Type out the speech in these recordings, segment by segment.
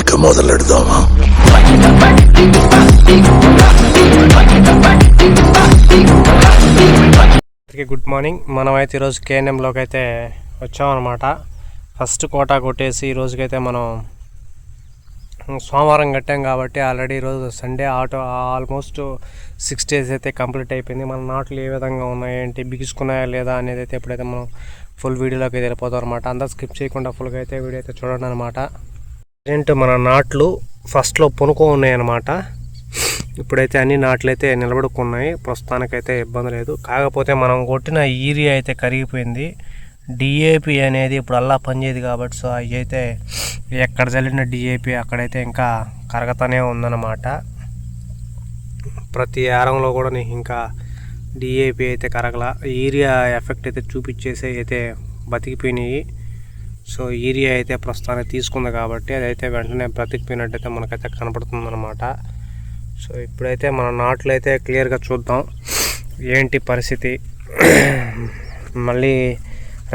ఇక మొదలెడదామా? Good morning. మనం అయితే ఈరోజు కేఎన్ఎంలోకి అయితే వచ్చామన్నమాట. ఫస్ట్ కోటా కొట్టేసి ఈ రోజుకైతే మనం సోమవారం కట్టాం కాబట్టి ఆల్రెడీ ఈరోజు Sunday auto almost six days అయితే కంప్లీట్ అయిపోయింది. మన నాట్లు ఏ విధంగా ఉన్నాయి ఏంటి బిగుసుకున్నాయా లేదా అనేది అయితే ఎప్పుడైతే మనం ఫుల్ వీడియోలోకి అయితే వెళ్ళిపోతాం అనమాట అందరూ స్కిప్ చేయకుండా ఫుల్గా అయితే వీడియో అయితే చూడండి అనమాట ప్రజెంట్ మన నాట్లు ఫస్ట్లో పునుకో ఉన్నాయన్నమాట. ఇప్పుడైతే అన్ని నాట్లు అయితే నిలబడుకున్నాయి. ప్రస్తుతానికైతే ఇబ్బంది లేదు. కాకపోతే మనం కొట్టిన ఈరియా అయితే కరిగిపోయింది. డిఏపి అనేది ఇప్పుడు అల్లా పనిచేయదు కాబట్టి సో అవి అయితే ఎక్కడ చల్లిన డిఏపి అక్కడైతే ఇంకా కరగతానే ఉందన్నమాట. ప్రతి ఆరంలో కూడా నీకు ఇంకా డిఏపి అయితే కరగల. ఈరియా ఎఫెక్ట్ అయితే చూపించేసి అయితే బతికిపోయినాయి. సో ఏరియా అయితే ప్రస్తుతానికి తీసుకుంది కాబట్టి అదైతే వెంటనే బ్రతికిపోయినట్టయితే మనకైతే కనపడుతుంది సో ఇప్పుడైతే మన నాట్లు అయితే క్లియర్గా చూద్దాం. ఏంటి పరిస్థితి? మళ్ళీ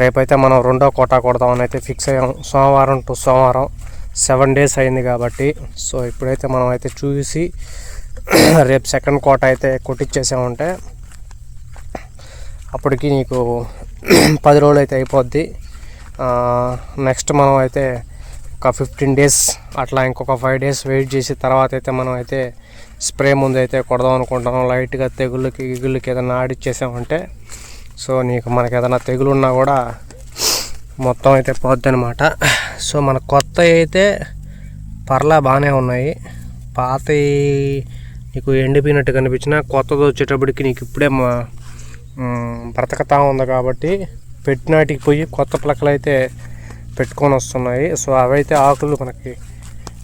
రేపైతే మనం రెండో కోటా కొడదామని అయితే ఫిక్స్ అయ్యాం. సోమవారం టు సోమవారం సెవెన్ డేస్ అయింది కాబట్టి సో ఇప్పుడైతే మనం అయితే చూసి రేపు సెకండ్ కోట అయితే కొట్టించేసామంటే అప్పటికి నీకు పది రోజులు అయితే అయిపోద్ది. నెక్స్ట్ మనం అయితే ఒక ఫిఫ్టీన్ డేస్ అట్లా ఇంకొక ఫైవ్ డేస్ వెయిట్ చేసి తర్వాత అయితే మనం అయితే స్ప్రే ముందు అయితే కొడదాం అనుకుంటున్నాం. లైట్గా తెగుళ్ళకి గిగుళ్ళకి ఏదైనా ఆడిచ్చేసామంటే సో నీకు మనకి ఏదైనా తెగులు ఉన్నా కూడా మొత్తం అయితే పోద్ది అనమాట సో మన కొత్త అయితే పర్లా బాగానే ఉన్నాయి. పాత నీకు ఎండిపోయినట్టు కనిపించిన కొత్తది వచ్చేటప్పటికి నీకు ఇప్పుడే మా- బ్రతకతా ఉంది కాబట్టి పెట్టినాటికి పోయి కొత్త పిలకలు అయితే పెట్టుకొని వస్తున్నాయి. సో అవైతే ఆకులు మనకి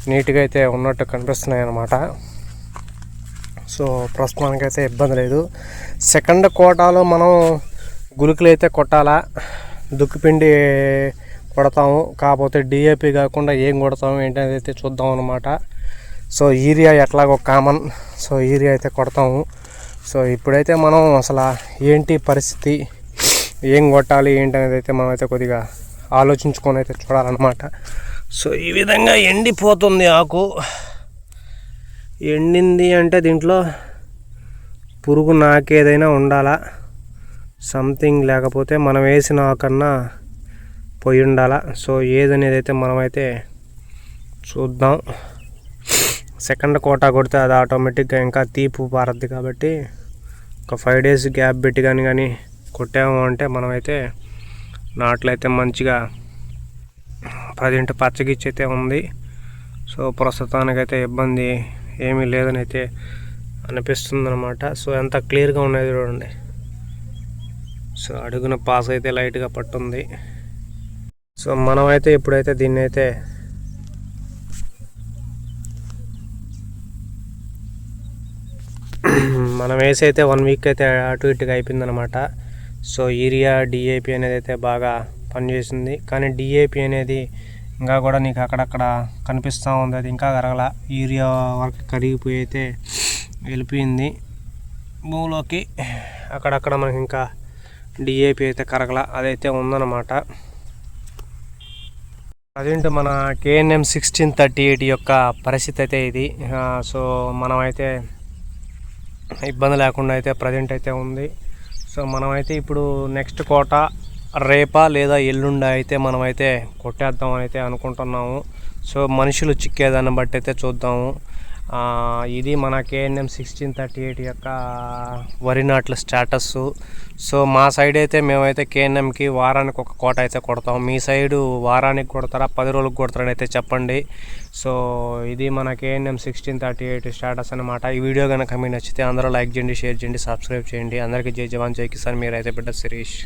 నీట్గా అయితే ఉన్నట్టు కనిపిస్తున్నాయి అన్నమాట. సో ప్రస్తుతానికి అయితే ఇబ్బంది లేదు. సెకండ్ కోటాలో మనం గుళికలు అయితే కొట్టాలా? దుక్కిపిండి కొడతాము. కాకపోతే డిఏపి కాకుండా ఏం కొడతాము ఏంటనేది అయితే చూద్దాం అనమాట సో ఈరియా ఎట్లాగో కామన్. సో ఈరియా అయితే కొడతాము. సో ఇప్పుడైతే మనం అసలు ఏంటి పరిస్థితి? ఏం కొట్టాలి ఏంటి అనేది అయితే మనం అయితే కొద్దిగా ఆలోచించుకొని అయితే చూడాలన్నమాట. సో ఈ విధంగా ఎండిపోతుంది ఆకు. ఎండింది అంటే దీంట్లో పురుగు నాకేదైనా ఉండాలా? సంథింగ్ లేకపోతే మనం వేసిన ఆకన్నా పోయి ఉండాలా? సో ఏదనేది అయితే మనమైతే చూద్దాం. సెకండ్ కోటా కొడితే అది ఆటోమేటిక్గా ఇంకా తీపు పారద్ది కాబట్టి ఒక ఫైవ్ డేస్ గ్యాప్ పెట్టి కానీ కానీ కొట్టాము అంటే మనమైతే నాట్లు అయితే మంచిగా పదింటి పచ్చగిచ్చి అయితే ఉంది. సో ప్రస్తుతానికైతే ఇబ్బంది ఏమీ లేదని అయితే అనిపిస్తుంది అనమాట సో ఎంత క్లియర్గా ఉన్నది చూడండి. సో అడుగున పాస్ అయితే లైట్గా పట్టుంది. సో మనమైతే ఇప్పుడైతే దీన్ని అయితే మనం వేసి అయితే వన్ వీక్ అయితే అటు ఇటుగా అయిపోయిందనమాట సో యూరియా డిఏపి అనేది అయితే బాగా పనిచేసింది. కానీ డిఏపి అనేది ఇంకా కూడా నీకు అక్కడక్కడ కనిపిస్తూ ఉంది. అది ఇంకా కరగల యూరియా వరకు కరిగిపోయి అయితే వెళ్ళిపోయింది. భూమిలోకి అక్కడక్కడ మనకి ఇంకా డిఏపి అయితే కరగల. అదైతే ఉందన్నమాట. అదేంటి మన కేఎన్ఎం సిక్స్టీన్ థర్టీ ఎయిట్ యొక్క పరిస్థితి అయితే ఇది. సో మనమైతే ఇబ్బంది లేకుండా అయితే ప్రజెంట్ అయితే ఉంది. సో మనమైతే ఇప్పుడు నెక్స్ట్ కోట రేపా లేదా ఎల్లుండ అయితే మనమైతే కొట్టేద్దాం అయితే అనుకుంటున్నాము. సో మనుషులు చిక్కేదాన్ని బట్టి అయితే చూద్దాము. ఇది మన కేఎన్ఎం సిక్స్టీన్ థర్టీ ఎయిట్ యొక్క వరి నాట్ల స్టేటస్ సో మా సైడ్ అయితే మేమైతే కేఎన్ఎంకి వారానికి ఒక కోట అయితే కొడతాం. మీ సైడు వారానికి కొడతారా పది రోజులకు కొడతారని అయితే చెప్పండి. సో ఇది మన KNM sixteen thirty eight status అనమాట ఈ వీడియో కనుక మీకు నచ్చితే అందరూ లైక్ చేయండి షేర్ చేయండి సబ్స్క్రైబ్ చేయండి. అందరికీ జై జవాన్ జై కిసాన్. మీరైతే బిడ్డ శిరీష్.